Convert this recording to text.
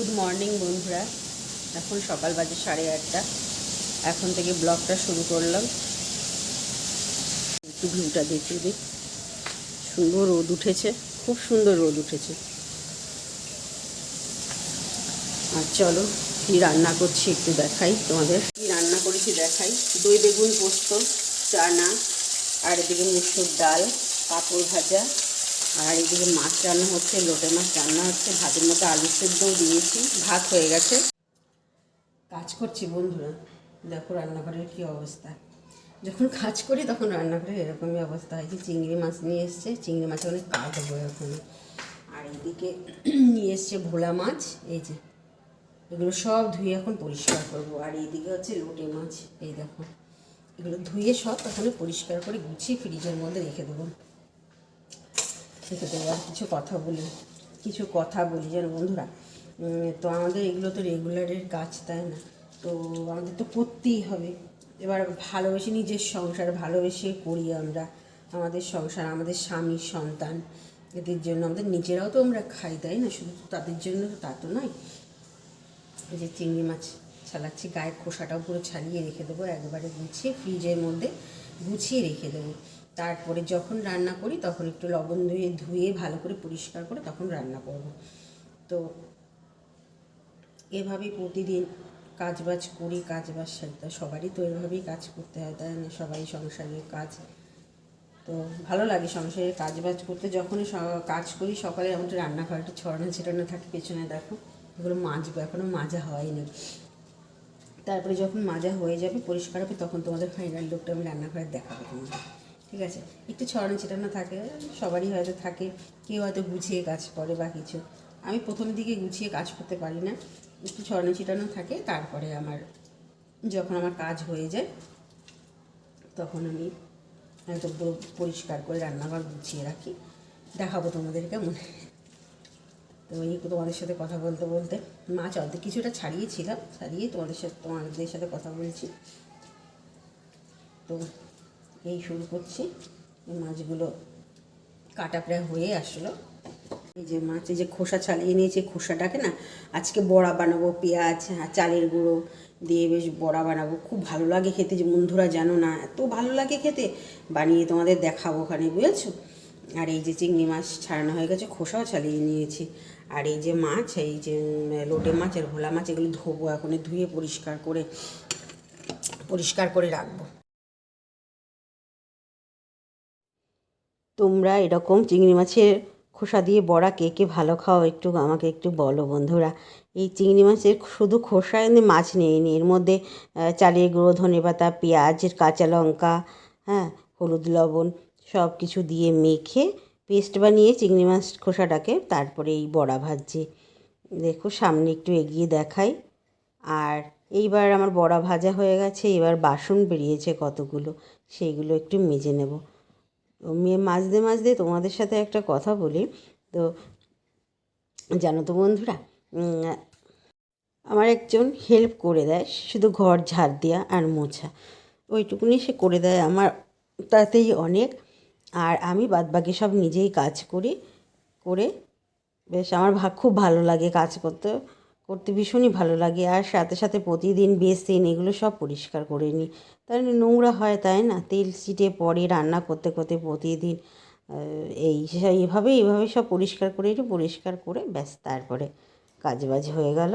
Good morning বন্ধুরা। এখন সকাল বাজে সাড়ে আটটা। এখন থেকে ব্লগটা শুরু করলাম। একটু ভিউটা দেখে দিই। সুন্দর রোদ উঠেছে, খুব সুন্দর রোদ উঠেছে। আর চলো, কী রান্না করছি একটু দেখাই তোমাদের। কি রান্না করেছি দেখাই? দই বেগুন পোস্ত, চানা, আর এদিকে মুসুর ডাল, পাঁপড় ভাজা আর এদিকে মাছ রান্না হচ্ছে, লোটে মাছ রান্না হচ্ছে, ভাতের মধ্যে আলু সেদ্ধও দিয়েছি, ভাত হয়ে গেছে। কাজ করছি বন্ধুরা, দেখো রান্নাঘরের কী অবস্থা। যখন কাজ করি তখন রান্নাঘরে এরকমই অবস্থা হয়। যে চিংড়ি মাছ নিয়ে এসছে, চিংড়ি মাছে অনেক কাটবো এখন। আর এদিকে নিয়ে এসছে ভোলা মাছ, এই যে এগুলো সব ধুয়ে এখন পরিষ্কার করব। আর এইদিকে হচ্ছে লোটে মাছ, এই দেখো। এগুলো ধুয়ে সব ওখানে পরিষ্কার করে গুছিয়ে ফ্রিজের মধ্যে রেখে দেবো। দেবো আর কিছু কথা বলি, কিছু কথা বলি যেন বন্ধুরা? তো আমাদের এগুলো তো রেগুলারের কাজ, তাই না? তো আমাদের তো করতেই হবে। এবার ভালোবেসে নিজের সংসার, ভালোবেসে করি আমরা আমাদের সংসার, আমাদের স্বামী, সন্তান, এদের জন্য আমাদের নিজেরাও তো আমরা খাই, তাই না? শুধু তাদের জন্য তো তা তো নয়। এই যে চিংড়ি মাছ ছালাচ্ছি, গায়ের খোসাটাও পুরো ছাড়িয়ে রেখে দেবো, একবারে গুছিয়ে, ফ্রিজের মধ্যে গুছিয়ে রেখে দেবো। তারপরে যখন রান্না করি, তখন একটু লবণ ধুয়ে ধুয়ে ভালো করে পরিষ্কার করে তখন রান্না করব। তো এভাবেই প্রতিদিন কাজবাজ করি কাজবাজ সারতে সবারই তো এভাবেই কাজ করতে হয়, তাই না? সবাই সংসারের কাজ। তো ভালো লাগে সংসারের কাজ বাজ করতে। যখনই কাজ করি, সকালে আমাদের রান্নাঘরটা ছড়ানো ছিটানো থাকে পেছনে, দেখো। এগুলো মাজবো এখনও মাজা হয়নি। তারপরে যখন মাজা হয়ে যাবে, পরিষ্কার হবে, তখন তোমাদের ফাইনাল লুকটা আমি রান্নাঘরে দেখাবো তোমাদের। ঠিক আছে? একটু ছড়ানো ছিটানো থাকে, সবারই হয়তো থাকে। কেউ হয়তো গুছিয়ে কাজ করে বা কিছু। আমি প্রথম দিকে গুছিয়ে কাজ করতে পারি না। একটু ছড়ানো ছিটানো থাকে, তারপরে আমার যখন আমার কাজ হয়ে যায়, তখন আমি হয়তো পুরো পরিষ্কার করে রান্নাঘর গুছিয়ে রাখি। দেখাবো তোমাদের কেমন। তো এই তোমাদের সাথে কথা বলতে বলতে মাছ অর্ধেক কিছুটা ছাড়িয়েছিলাম, ছাড়িয়ে তোমাদের সাথে তোমাদের সাথে কথা বলছি। তো এই শুরু করছি। এই মাছগুলো কাটা প্রায় হয়ে আসলো। এই যে মাছ, এই যে খোসা ছালিয়ে নিয়েছি খোসাটাকে না আজকে বড়া বানাবো, পেঁয়াজ আর চালের গুঁড়ো দিয়ে বেশ বড়া বানাবো। খুব ভালো লাগে খেতে যে বন্ধুরা জানো না, এত ভালো লাগে খেতে। বানিয়ে তোমাদের দেখাবো ওখানে, বুঝেছ? আর এই যে চিংড়ি মাছ ছাড়ানো হয়ে গেছে, খোসাও ছালিয়ে নিয়েছি। আর এই যে মাছ, এই যে লোটে মাছ আর ভোলা মাছ, এগুলো ধোবো এখন, ধুয়ে পরিষ্কার করে পরিষ্কার করে রাখব। তোমরা এরকম চিংড়ি মাছের খোসা দিয়ে বড়া কে কে ভালো খাও একটু আমাকে একটু বলো বন্ধুরা। এই চিংড়ি মাছের শুধু খোসা এনে মাছ নেই নি, এর মধ্যে চালের গুঁড়ো ধনে পাতা পেঁয়াজ, কাঁচা লঙ্কা হ্যাঁ হলুদ লবণ সব কিছু দিয়ে মেখে পেস্ট বানিয়ে চিংড়ি মাছ খোসাটাকে তারপরে এই বড়া ভাজছি। দেখো সামনে একটু এগিয়ে দেখাই। আর এইবার আমার বড়া ভাজা হয়ে গেছে, এবার বাসন বেরিয়েছে কতগুলো, সেইগুলো একটু মেজে নেব। মাজতে মাজতে তোমাদের সাথে একটা কথা বলি। তো জানো তো বন্ধুরা আমার একজন হেল্প করে দেয় শুধু ঘর ঝাড় দেওয়া আর মোছা। ওইটুকুনি সে করে দেয় আমার, তাতেই অনেক। আর আমি বাদবাকি সব নিজেই কাজ করি, করে বেশ আমার খুব ভালো লাগে কাজ করতে। করতে ভীষণই ভালো লাগে। আর সাথে সাথে প্রতিদিন বেসিন এগুলো সব পরিষ্কার করে নিই। তাহলে নোংরা হয় তাই না? তেল ছিটে পরে রান্না করতে করতে প্রতিদিন এই এইভাবে এইভাবে সব পরিষ্কার করে নিই পরিষ্কার করে ব্যাস তারপরে কাজ বাজ হয়ে গেল।